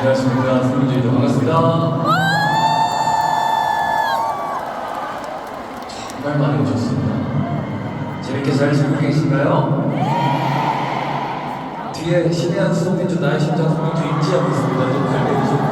안녕하십니까. 승민주입니다. 반갑습니다. 정말 많이 오셨습니다. 재밌게 잘 즐기고 계신가요? 뒤에 신혜한 수동민주 나의 심장 수동민주 인지하고 있습니다. 좀 발매해주시고.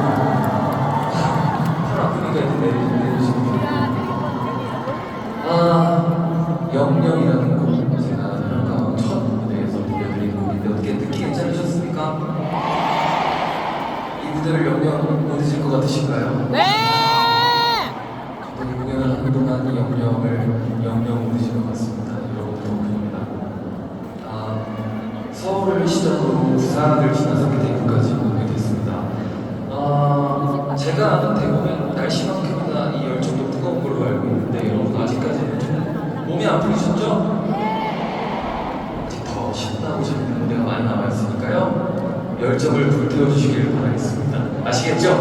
무대를 영영 못 잊을 것 같으신가요? 네! 이 공연을 하는 동안 이 영영을 영영 못 잊을 것 같습니다. 여러분 덕분입니다. 아, 서울을 시작으로 부산을 지나서 대구까지 오게 됐습니다. 아, 제가 아는 대구는 날씨만큼이나 이 열정이 뜨거운 걸로 알고 있는데 여러분 아직까지는 좀 몸이 안 풀리셨죠? 아직 더 신나고 재밌는 무대가 많이 남아있으니까요. 열정을 불태워주시길 바라겠습니다. 아시겠죠?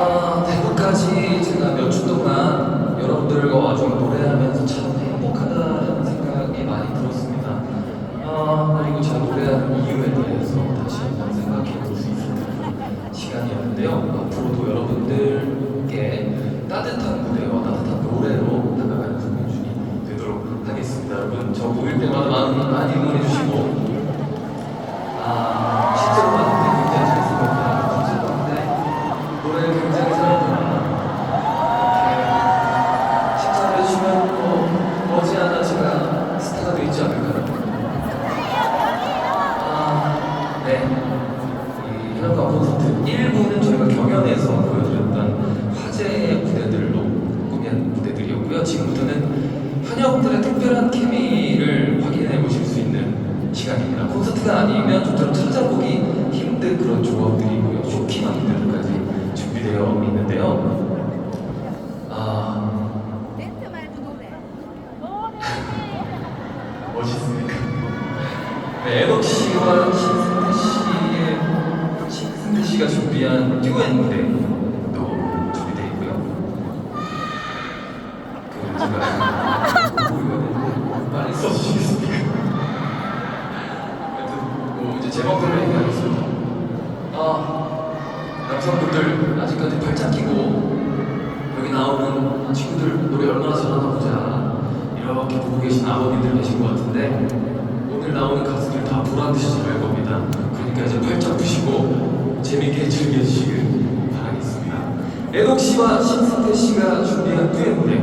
아, 대구까지 제가 몇 주 동안 여러분들과 와중에 노래하면서 참 행복하다는 생각이 많이 들었습니다. 아, 그리고 제가 노래하는 이유에 대해서 다시 한번 생각해 볼 수 있는 시간이었는데요. 앞으로도 여러분들께 따뜻한 무대와 따뜻한 노래로 다가가는 송민준이 되도록 하겠습니다. 여러분, 저 보일 때마다 많이 응원해 주시고 이 현악가 콘서트 1부는 저희가 경연에서 보여드렸던 화제의 무대들로 꾸민 무대들이었고요. 지금부터는 현역들의 특별한 케미를 확인해 보실 수 있는 시간입니다. 콘서트가 아니면 좀처럼 찾아보기 힘든 그런 조합들이고요. 쇼킹한 무대들까지 준비되어 있는데요. 아, 노래. 멋있습니까? 네, 에녹 씨와 씨의 신승태 씨가 준비한 듀엣 무대도 준비되어 있고요. 그 제가 써주시겠습니까? 하여튼 뭐 이제 제목들을 얘기하겠습니다. 아 남성분들 아직까지 발짝 끼고 여기 나오는 친구들 노래 얼마나 잘하나 보자 이렇게 보고 계신 아버님들 계신 것 같은데 오늘 나오는 가수들 다 보란 듯이 잘할 겁니다. 그러니까 이제 팔짱 푸시고 재밌게 즐겨주시길 바라겠습니다. 애독 씨와 신승태 씨가 준비한 듀엣 무대